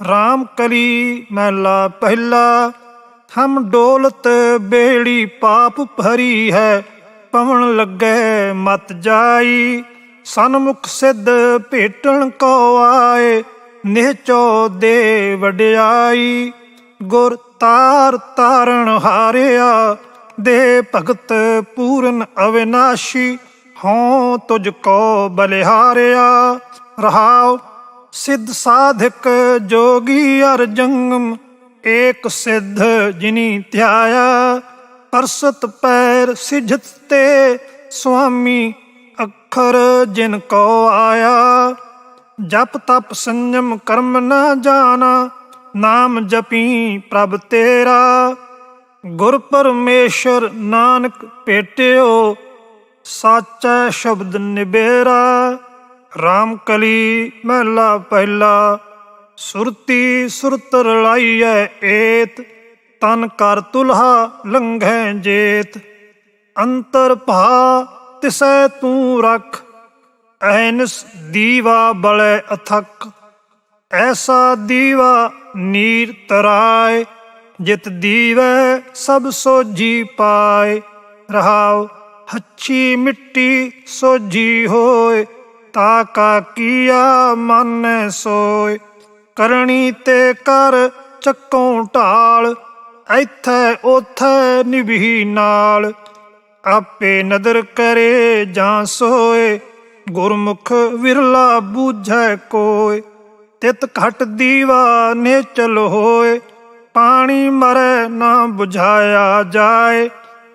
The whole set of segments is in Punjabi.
RAM ਕਲੀ ਮਹਿਲਾ ਪਹਿਲਾ, ਹਮ ਡੋਲਤ ਬੇੜੀ ਪਾਪ ਭਰੀ ਹੈ, ਪਵਣ ਲੱਗੇ ਮਤ ਜਾਈ। ਸਨਮੁਖ ਸਿੱਧ ਭੇਟਣ ਕੋ ਆਏ ਨਿਹਚੋ ਦੇ ਵਡਿਆਈ। ਗੁਰ ਤਾਰ ਤਾਰਨ ਹਾਰਿਆ, ਦੇ ਭਗਤ ਪੂਰਨ ਅਵਿਨਾਸ਼ੀ, ਹਉ ਤੁਝ ਕੋ ਬਲਿਹਾਰਿਆ। ਰਹਾਉ ਸਿੱਧ ਸਾਧਕ ਜੋਗੀ ਅਰ ਜੰਗਮ ਏਕ ਸਿੱਧ ਜਿਨੀ ਧਿਆਇਆ ਪਰਸਤ ਪੈਰ ਸਿਜਤ ਤੇ ਸੁਆਮੀ ਅੱਖਰ ਜਿਨ ਕੋ ਆਇਆ। ਜਪ ਤਪ ਸੰਜਮ ਕਰਮ ਨਾ ਜਾਣਾ, ਨਾਮ ਜਪੀ ਪ੍ਰਭ ਤੇਰਾ। ਗੁਰ ਪਰਮੇਸ਼ਰ ਨਾਨਕ ਭੇਟਿਓ, ਸਾਚਾ ਸ਼ਬਦ ਨਿਬੇਰਾ। RAM ਕਲੀ ਮਹਿਲਾ ਪਹਿਲਾ, ਸੁਰਤੀ ਸੁਰਤ ਰਲਾਈਐ ਏਤ, ਤਨ ਕਰ ਤੁਲਹਾ ਲੰਘੈ ਜੇਤ। ਅੰਤਰ ਭਾ ਤਿਸੈ ਤੂੰ ਰਖ, ਐਨਸ ਦੀਵਾ ਬਲੈ ਅਥਕ। ਐਸਾ ਦੀਵਾ ਨੀਰ ਤਰਾਏ, ਜਿਤ ਦੀਵੈ ਸਭ ਸੋਜੀ ਪਾਏ। ਰਹਾਉ ਹੱਛੀ ਮਿੱਟੀ ਸੋਜੀ ਹੋਏ ਤਾ ਕਾ ਕੀਆ ਮਨ ਸੋਏ, ਕਰਣੀ ਤੇ ਕਰ ਚੱਕੋਂ ਢਾਲ ਇੱਥੇ ਉਥੈ ਨਿਭੀ ਨਾਲ। ਆਪੇ ਨਦਰ ਕਰੇ ਜਾਂ ਸੋਏ, ਗੁਰਮੁਖ ਵਿਰਲਾ ਬੂਝੈ ਕੋਏ। ਤਿਤ ਘਟ ਦੀਵਾ ਨੇ ਚਲ ਹੋਏ, ਪਾਣੀ ਮਰੈ ਨਾ 부ਝਾਇਆ ਜਾਏ,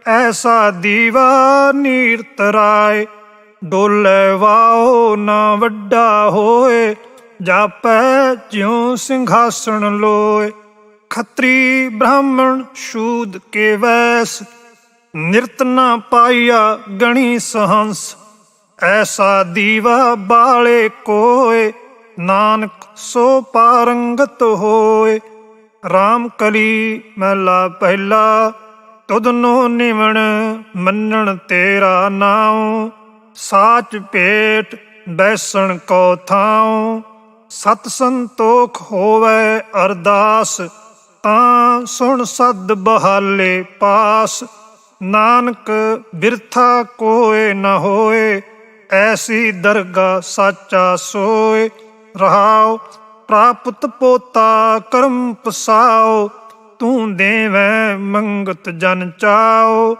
ਐਸਾ ਦੀਵਾ ਨੀਰ ਤਰਾਏ ਡੋਲੇ ਵਾਓ ਨਾ ਵੱਡਾ ਹੋਏ, ਜਾਪੈ ਜਿਉ ਸਿੰਘਾਸਣ ਲੋਏ। ਖੱਤਰੀ ਬ੍ਰਾਹਮਣ ਸ਼ੂਦ ਕੇ ਵੈਸ, ਨਿਰਤ ਨਾ ਪਾਇਆ ਗਣੀ ਸਹੰਸ। ਐਸਾ ਦੀਵਾ ਬਾਲੇ ਕੋਏ, ਨਾਨਕ ਸੋ ਪਾਰੰਗਤ ਹੋਏ। RAM ਕਲੀ ਮਹਿਲਾ ਪਹਿਲਾ ਤੁਧਨੋ ਨਿਵਣ ਮੰਨਣ ਤੇਰਾ ਨਾਉ। ਸਾਚ ਭੇਟ ਬੈਸਣ ਕੋ ਥਾਉ, ਸਤ ਸੰਤੋਖ ਹੋਵੇ ਅਰਦਾਸ, ਤਾਂ ਸੁਣ ਸਦ ਬਹਾਲੇ ਪਾਸ, ਨਾਨਕ ਬਿਰਥਾ ਕੋਏ ਨ ਹੋਏ, ਐਸੀ ਦਰਗਾ ਸਾਚਾ ਸੋਏ, ਰਹਾਉ, ਪ੍ਰਾਪਤ ਪੋਤਾ ਕਰਮ ਪਸਾਓ ਤੂੰ ਦੇਵੈ ਮੰਗਤ ਜਨ ਚਾਓ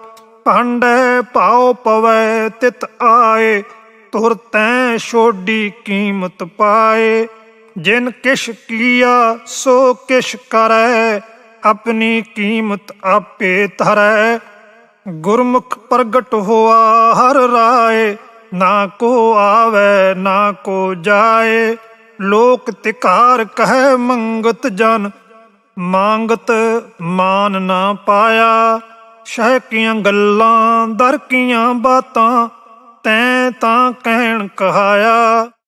ਭਾਂਡੇ ਭਾਉ ਪਵੈ, ਤਿਤ ਆਏ ਤੁਰ ਤੈ ਛੋਡੀ ਕੀਮਤ ਪਾਏ। ਜਿਨ ਕਿਛ ਕੀਆ, ਸੋ ਕਿਛ ਕਰੈ, ਆਪਣੀ ਕੀਮਤ ਆਪੇ ਧਰੈ। ਗੁਰਮੁਖ ਪ੍ਰਗਟ ਹੋਆ ਹਰ ਰਾਏ, ਨਾ ਕੋ ਆਵੇ, ਨਾ ਕੋ ਜਾਏ। ਲੋਕ ਤਿਕਾਰ ਕਹੈ, ਮੰਗਤ ਜਨ, ਮੰਗਤ ਮਾਨ ਨਾ ਪਾਇਆ। ਸ਼ਹਿ ਕੀਆਂ ਗੱਲਾਂ ਦਰ ਕੀਆਂ ਬਾਤਾਂ ਤੈਂ ਤਾਂ ਕਹਿਣ ਕਹਾਇਆ।